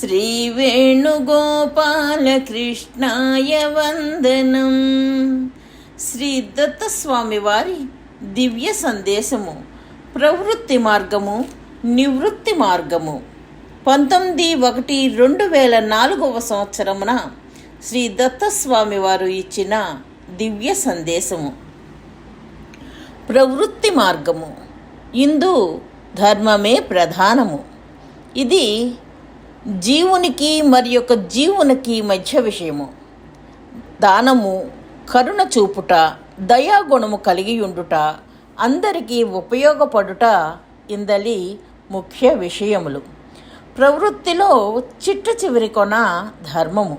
శ్రీవేణుగోపాలకృష్ణాయ వందనం. శ్రీ దత్తస్వామి వారి దివ్య సందేశము ప్రవృత్తి మార్గము నివృత్తి మార్గము. పంతొమ్మిది ఒకటి రెండు వేల నాలుగవ సంవత్సరమున శ్రీ దత్తస్వామి వారు ఇచ్చిన దివ్య సందేశము. ప్రవృత్తి మార్గము. ఇందు ధర్మమే ప్రధానము. ఇది జీవునికి మరి యొక్క జీవునికి మధ్య విషయము. దానము కరుణ చూపుట దయాగుణము కలిగి ఉండుట అందరికీ ఉపయోగపడుట ఇందలి ముఖ్య విషయములు. ప్రవృత్తిలో చిట్ట చివరి కొన ధర్మము.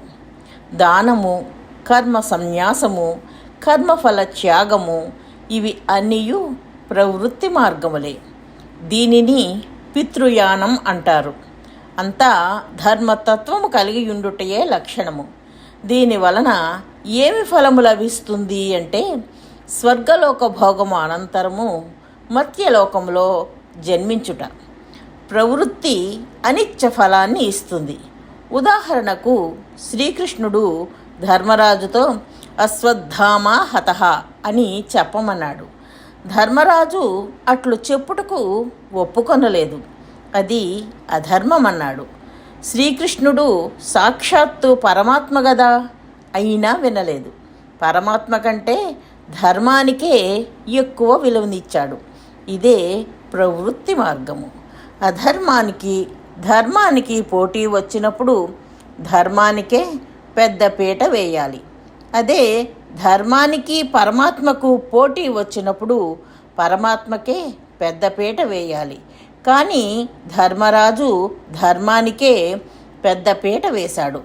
దానము కర్మ సన్యాసము కర్మఫల త్యాగము ఇవి అన్నీయు ప్రవృత్తి మార్గములే. దీనిని పితృయానం అంటారు. అంతా ధర్మతత్వము కలిగి ఉండుటయే లక్షణము. దీని వలన ఏమి ఫలము లభిస్తుంది అంటే స్వర్గలోక భోగము అనంతరము మత్యలోకంలో జన్మించుట. ప్రవృత్తి అనిత్య ఫలాన్ని ఇస్తుంది. ఉదాహరణకు శ్రీకృష్ణుడు ధర్మరాజుతో అశ్వత్థామ హతహ అని చెప్పమన్నాడు. ధర్మరాజు అట్లు చెప్పుటకు ఒప్పుకొనలేదు. అది అధర్మం అన్నాడు శ్రీకృష్ణుడు సాక్షాత్తు పరమాత్మ గదా? అయినా వినలేదు. పరమాత్మ కంటే ధర్మానికే ఎక్కువ విలువనిచ్చాడు. ఇదే ప్రవృత్తి మార్గము. అధర్మానికి ధర్మానికి పోటీ వచ్చినప్పుడు ధర్మానికే పెద్ద పీట వేయాలి. అదే ధర్మానికి పరమాత్మకు పోటీ వచ్చినప్పుడు పరమాత్మకే పెద్దపీట వేయాలి. కానీ ధర్మరాజు ధర్మానికే పెద్దపీట వేశాడు.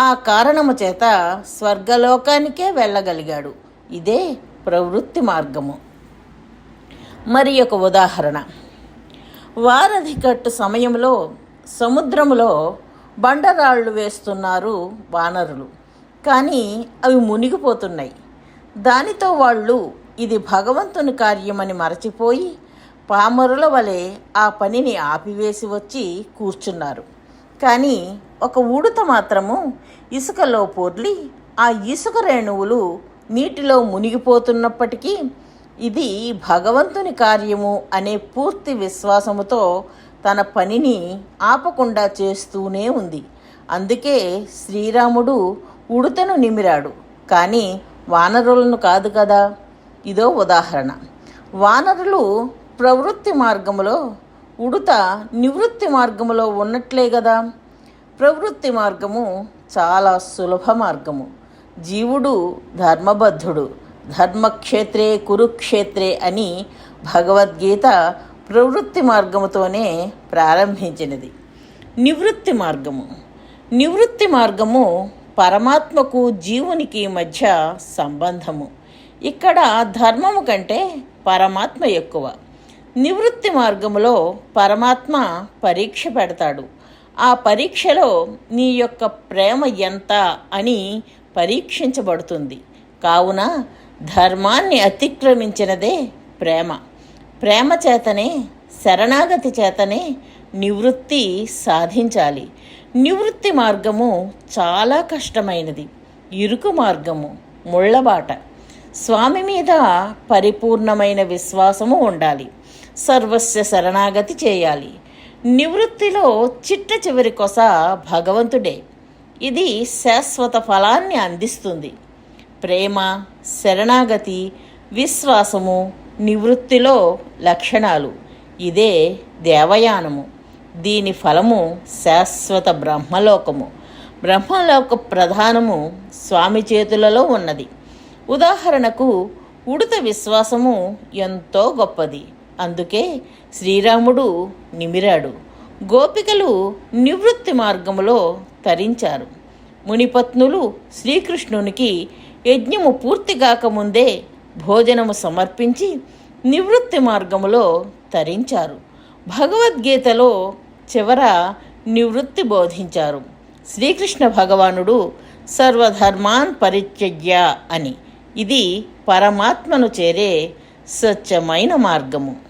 ఆ కారణము చేత స్వర్గలోకానికే వెళ్ళగలిగాడు. ఇదే ప్రవృత్తి మార్గము. మరి ఒక ఉదాహరణ. వారధి కట్టు సమయంలో సముద్రములో బండరాళ్ళు వేస్తున్నారు వానరులు. కానీ అవి మునిగిపోతున్నాయి. దానితో వాళ్ళు ఇది భగవంతుని కార్యమని మరచిపోయి పామరుల వలె ఆ పనిని ఆపివేసి వచ్చి కూర్చున్నారు. కానీ ఒక ఉడుత మాత్రము ఇసుకలో పొర్లి ఆ ఇసుక రేణువులు నీటిలో మునిగిపోతున్నప్పటికీ ఇది భగవంతుని కార్యము అనే పూర్తి విశ్వాసముతో తన పనిని ఆపకుండా చేస్తూనే ఉంది. అందుకే శ్రీరాముడు ఉడుతను నిమిరాడు. కానీ వానరులను కాదు కదా? ఇదో ఉదాహరణ. వానరులు ప్రవృత్తి మార్గములో ఉడుత నివృత్తి మార్గములో ఉన్నట్లే కదా ప్రవృత్తి మార్గము చాలా సులభ మార్గము. జీవుడు ధర్మబద్ధుడు ధర్మక్షేత్రే కురుక్షేత్రే అని భగవద్గీత ప్రవృత్తి మార్గముతోనే ప్రారంభించినది. నివృత్తి మార్గము. నివృత్తి మార్గము పరమాత్మకు జీవునికి మధ్య సంబంధము. ఇక్కడ ధర్మము కంటే పరమాత్మ ఎక్కువ. నివృత్తి మార్గములో పరమాత్మ పరీక్ష పెడతాడు. ఆ పరీక్షలో నీ యొక్క ప్రేమ ఎంత అని పరీక్షించబడుతుంది. కావున ధర్మాన్ని అతిక్రమించినదే ప్రేమ. ప్రేమ చేతనే శరణాగతి చేతనే నివృత్తి సాధించాలి. నివృత్తి మార్గము చాలా కష్టమైనది. ఇరుకు మార్గము ముళ్ళబాట. స్వామి మీద పరిపూర్ణమైన విశ్వాసము ఉండాలి. సర్వస్వ శరణాగతి చేయాలి. నివృత్తిలో చిట్ట చివరి కొస భగవంతుడే. ఇది శాశ్వత ఫలాన్ని అందిస్తుంది. ప్రేమ శరణాగతి విశ్వాసము నివృత్తిలో లక్షణాలు. ఇదే దేవయానము. దీని ఫలము శాశ్వత బ్రహ్మలోకము. బ్రహ్మలోక ప్రధానము స్వామి చేతులలో ఉన్నది. ఉదాహరణకు ఉడత విశ్వాసము ఎంతో గొప్పది. అందుకే శ్రీరాముడు నిమిరాడు. గోపికలు నివృత్తి మార్గములో తరించారు. మునిపత్నులు శ్రీకృష్ణునికి యజ్ఞము పూర్తి కాకముందే భోజనము సమర్పించి నివృత్తి మార్గములో తరించారు. భగవద్గీతలో చివర నివృత్తి బోధించారు. శ్రీకృష్ణ భగవానుడు సర్వధర్మాన్ పరిత్యజ్య అని. ఇది పరమాత్మను చేరే స్వచ్ఛమైన మార్గము.